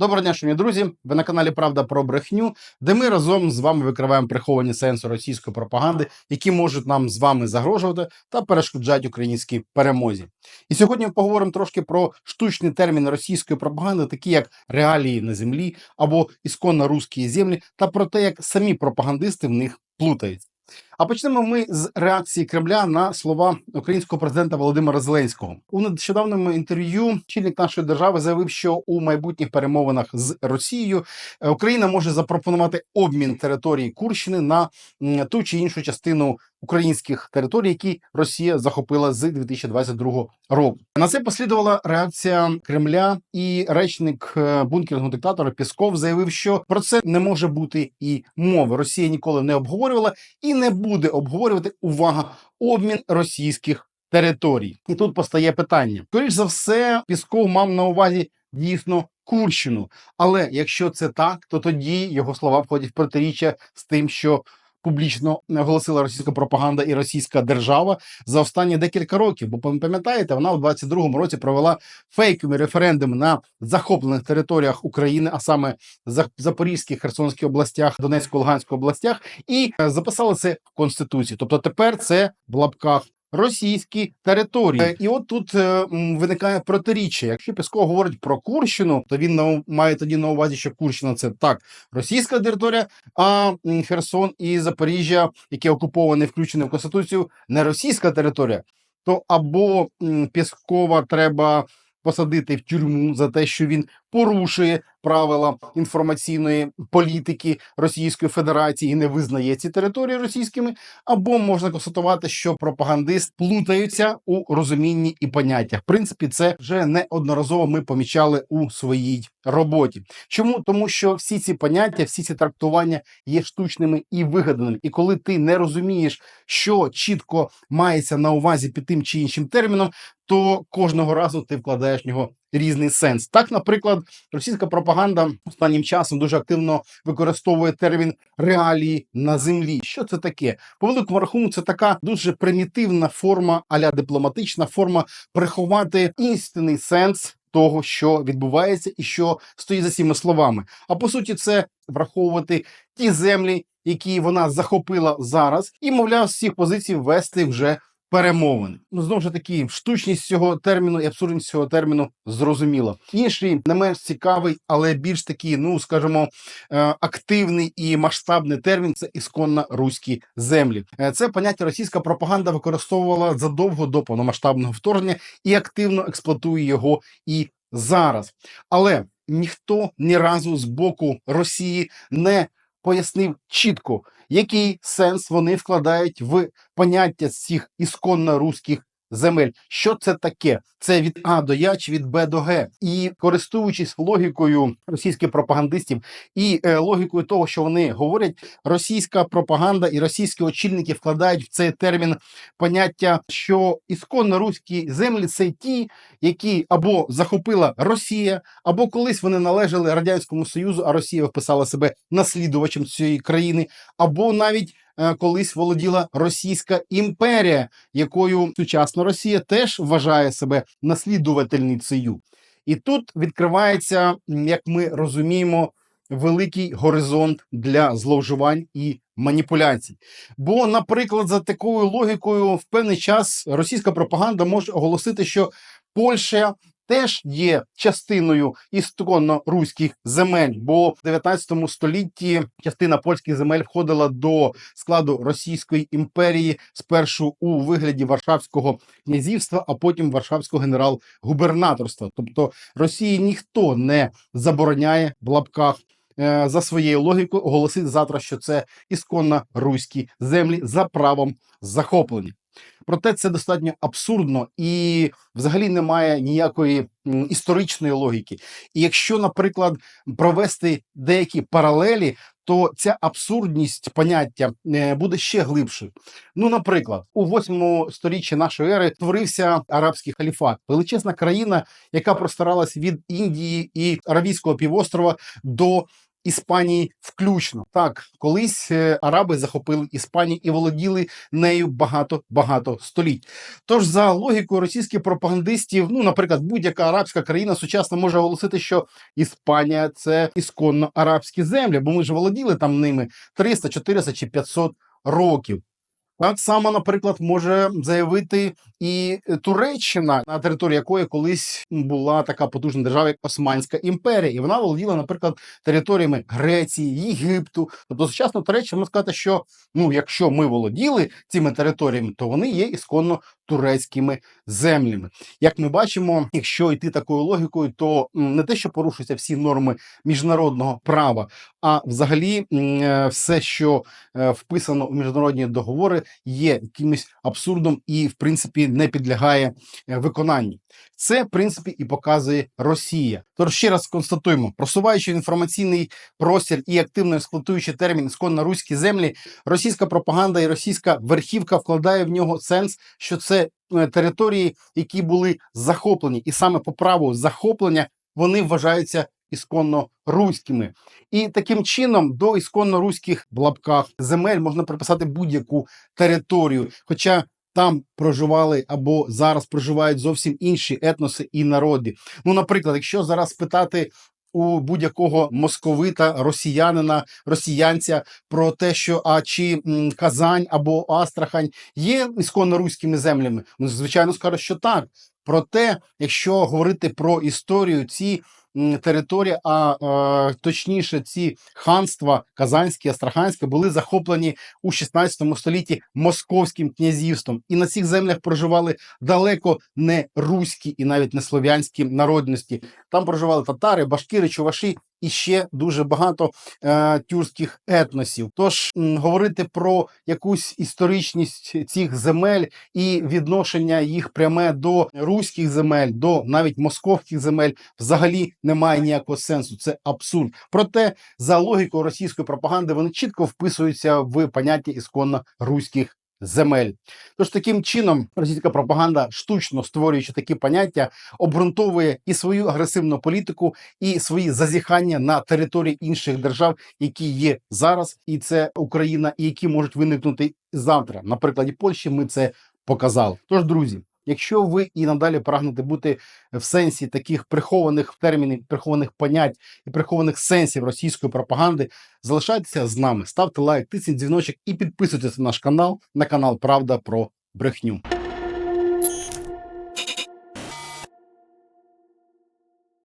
Доброго дня, шановні друзі. Ви на каналі Правда про брехню, де ми разом з вами викриваємо приховані сенси російської пропаганди, які можуть нам з вами загрожувати та перешкоджають українській перемозі. І сьогодні ми поговоримо трошки про штучні терміни російської пропаганди, такі як реалії на землі або ісконно русські землі, та про те, як самі пропагандисти в них плутаються. А почнемо ми з реакції Кремля на слова українського президента Володимира Зеленського. У нещодавньому інтерв'ю чільник нашої держави заявив, що у майбутніх перемовинах з Росією е, Україна може запропонувати обмін території Курщини на ту чи іншу частину українських територій, які Росія захопила з 2022 року. На це послідувала реакція Кремля, і речник е, бункерного диктатора Пісков заявив, що про це не може бути і мови. Росія ніколи не обговорювала і не буде обговорювати увага обмін російських територій. І тут постає питання: скоріш за все, Пісков мав на увазі дійсно Курщину. Але якщо це так, то тоді його слова входять в протиріччя з тим, що публічно оголосила російська пропаганда і російська держава за останні декілька років. Бо пам'ятаєте, вона у 22-му році провела фейкові референдуми на захоплених територіях України, а саме за Запорізькій, Херсонській областях, Донецько-Луганській областях, і записала це в конституції. Тобто тепер це в лапках. Російські території, Е, і от тут е, виникає протиріччя. Якщо Песков говорить про Курщину, то він має тоді на увазі, що Курщина це так російська територія, а Херсон і Запоріжжя, які окуповані, включені в конституцію, не російська територія. То або Пєскова треба посадити в тюрму за те, що він порушує правила інформаційної політики Російської Федерації і не визнає ці території російськими, або можна констатувати, що пропагандист плутаються у розумінні і поняттях. В принципі, це вже неодноразово ми помічали у своїй роботі. Чому тому, що всі ці поняття, всі ці трактування є штучними і вигаданими, і коли ти не розумієш, що чітко мається на увазі під тим чи іншим терміном, то кожного разу ти вкладаєш в нього різний сенс. Так, наприклад, російська пропаганда останнім часом дуже активно використовує термін реалії на землі. Що це таке? По великому рахунку, це така дуже примітивна форма, аля дипломатична форма приховати істинний сенс. Того, що відбувається, і що стоїть за цими словами. А по суті, це враховувати ті землі, які вона захопила зараз, і мовляв, з цих позицій вести вже перемовини. Ну знову ж таки, штучність цього терміну і абсурдність цього терміну зрозуміла. Інший не менш цікавий, але більш такий, ну скажімо, е, активний і масштабний термін це ісконно руські землі. Е, Це поняття російська пропаганда використовувала задовго до повномасштабного вторгнення і активно експлуатує його і зараз. Але ніхто ні разу з боку Росії не пояснив чітко, який сенс вони вкладають в поняття цих ісконно руських земель. Що це таке? Це від А до Я чи від Б до Г. І користуючись логікою російських пропагандистів і е, логікою того, що вони говорять, російська пропаганда і російські очільники вкладають в цей термін поняття, що ісконно руські землі це ті, які або захопила Росія, або колись вони належали радянському союзу, а Росія вписала себе наслідувачем цієї країни, або навіть колись володіла Російська імперія, якою сучасна Росія теж вважає себе наслідувательницею. І тут відкривається, як ми розуміємо, великий горизонт для зловживань і маніпуляцій. Бо, наприклад, за такою логікою, в певний час російська пропаганда може оголосити, що Польща теж є частиною істонно руських земель, бо в 19 столітті частина польських земель входила до складу Російської імперії спершу у вигляді Варшавського князівства, а потім Варшавського генерал-губернаторства. Тобто Росії ніхто не забороняє в лапках. е, За своєю логікою оголосити завтра, що це ісконно руські землі за правом захоплення. Проте це достатньо абсурдно і взагалі немає ніякої історичної логіки. І якщо, наприклад, провести деякі паралелі, то ця абсурдність поняття е, буде ще глибшою. Ну, наприклад, у 8 сторіччі нашої ери творився арабський халіфат, величезна країна, яка простиралась від Індії і Аравійського півострова до Іспанії включно. Так, колись е, араби захопили Іспанію і володіли нею багато багато століть. Тож, за логікою російських пропагандистів, ну, наприклад, будь-яка арабська країна сучасно може оголосити, що Іспанія це ісконно арабські землі, бо ми ж володіли там ними 300, 400 чи 500 років. Так само, наприклад, може заявити і Туреччина, на території якої колись була така потужна держава, як Османська імперія, і вона володіла, наприклад, територіями Греції, Єгипту. Тобто, сучасно Туреччина сказати, що ну, якщо ми володіли цими територіями, то вони є ісконно турецькими землями. Як ми бачимо, якщо йти такою логікою, то не те, що порушуються всі норми міжнародного права, а взагалі е, все, що е, вписано у міжнародні договори, є якимось абсурдом і, в принципі, не підлягає е, виконанню. Це, в принципі, і показує Росія. Тож ще раз констатуємо, просуваючи інформаційний простір і активно експлуатуючи термін «ісконно руські землі, російська пропаганда і російська верхівка вкладає в нього сенс, що це е, території, які були захоплені, і саме по праву захоплення вони вважаються ісконно руськими. І таким чином до ісконно руських лапках земель можна приписати будь-яку територію. Хоча там проживали або зараз проживають зовсім інші етноси і народи. Ну, наприклад, якщо зараз питати у будь-якого московита, росіянина, росіянця про те, що а чи Казань або Астрахань є ісконно руськими землями, ну звичайно скажуть, що так. Проте, якщо говорити про історію, ці м, території, а е, точніше, ці ханства Казанське, Астраханське були захоплені у 16 столітті московським князівством, і на цих землях проживали далеко не руські і навіть не слов'янські народності. Там проживали татари, башкири, чуваші і ще дуже багато е, тюркських етносів. Тож говорити про якусь історичність цих земель і відношення їх пряме до руських земель, до навіть московських земель, взагалі немає ніякого сенсу. Це абсурд. Проте, за логікою російської пропаганди, вони чітко вписуються в поняття ісконно руських земель. Тож таким чином російська пропаганда, штучно створюючи такі поняття, обґрунтовує і свою агресивну політику, і свої зазіхання на території інших держав, які є зараз, і це Україна, і які можуть виникнути завтра. На прикладі Польщі ми це показали. Тож, друзі. Якщо ви і надалі прагнете бути в сенсі таких прихованих термінів, прихованих понять і прихованих сенсів російської пропаганди, залишайтеся з нами, ставте лайк, тисніть дзвіночок і підписуйтесь на наш канал на канал Правда про брехню.